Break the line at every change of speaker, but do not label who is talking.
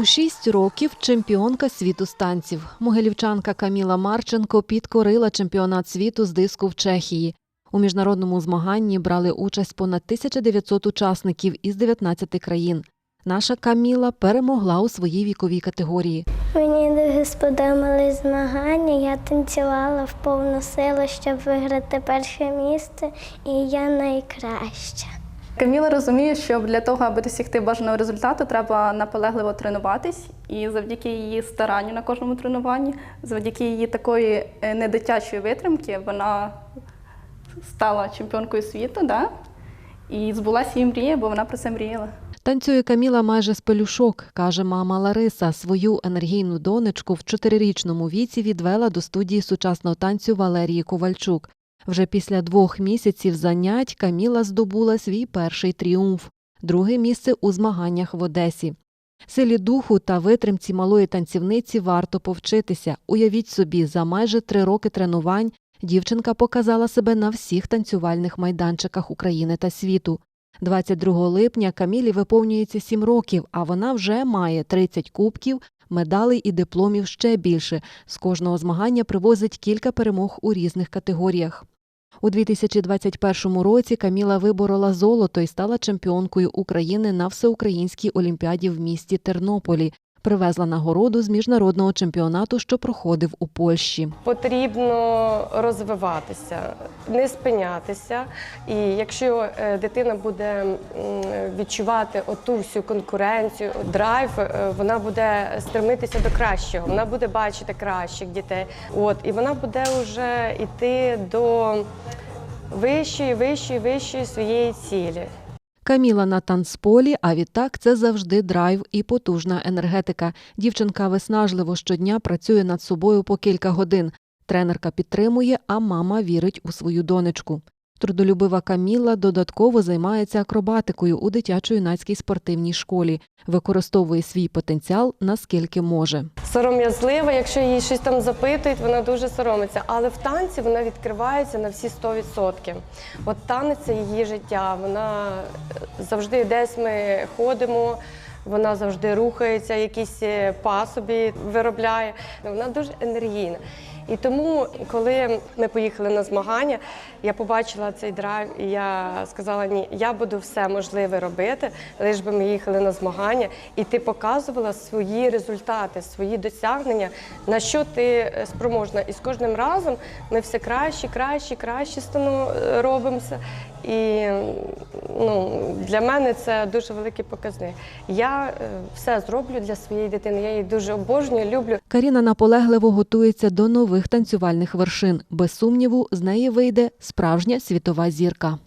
У шість років чемпіонка світу з танців. Могилівчанка Каміла Марченко підкорила чемпіонат світу з диску в Чехії. У міжнародному змаганні брали участь понад 1900 учасників із 19 країн. Наша Каміла перемогла у своїй віковій категорії.
Мені дуже сподобались змагання. Я танцювала в повну силу, щоб виграти перше місце, і я найкраща.
Каміла розуміє, що для того, аби досягти бажаного результату, треба наполегливо тренуватись. І завдяки її старанню на кожному тренуванні, завдяки її такої е, недитячої витримки, вона стала чемпіонкою світу, да? і збулася її мрія, бо вона про це мріяла.
Танцює Каміла майже з пелюшок, каже мама Лариса. Свою енергійну донечку в чотирирічному віці відвела до студії сучасного танцю Валерії Ковальчук. Вже після двох місяців занять Каміла здобула свій перший тріумф, друге місце у змаганнях в Одесі. Силі духу та витримці малої танцівниці варто повчитися. Уявіть собі, за майже три роки тренувань дівчинка показала себе на всіх танцювальних майданчиках України та світу. 22 липня Камілі виповнюється 7 років, а вона вже має 30 кубків, медалей і дипломів ще більше. З кожного змагання привозить кілька перемог у різних категоріях. У 2021 році Каміла виборола золото і стала чемпіонкою України на всеукраїнській олімпіаді в місті Тернополі. Привезла нагороду з міжнародного чемпіонату, що проходив у Польщі.
Потрібно розвиватися, не спинятися. І якщо е, дитина буде відчувати оту всю конкуренцію, драйв, е, вона буде стремитися до кращого, вона буде бачити кращих дітей. От і вона буде вже йти до вищої, вищої, вищої своєї цілі.
Каміла на танцполі, а відтак це завжди драйв і потужна енергетика. Дівчинка виснажливо щодня працює над собою по кілька годин. Тренерка підтримує, а мама вірить у свою донечку. Трудолюбива Каміла додатково займається акробатикою у дитячо-юнацькій спортивній школі, використовує свій потенціал наскільки може.
Сором'язлива, якщо її щось там запитують, вона дуже соромиться. Але в танці вона відкривається на всі 100%. От танець це її життя. Вона е, завжди десь ми ходимо. Вона завжди рухається, якісь е, пасобі виробляє. Вона дуже енергійна. І тому, коли ми поїхали на змагання, я побачила цей драйв, і я сказала, ні, я буду все можливе робити, лише би ми їхали на змагання, і ти показувала свої результати, свої досягнення, на що ти е, спроможна. І з кожним разом ми все краще, краще, краще е, робимося. І ну, для мене це дуже великий показник. Я е, все зроблю для своєї дитини. Я її дуже обожнюю, люблю.
Каріна наполегливо готується до нових танцювальних вершин. Без сумніву, з неї вийде справжня світова зірка.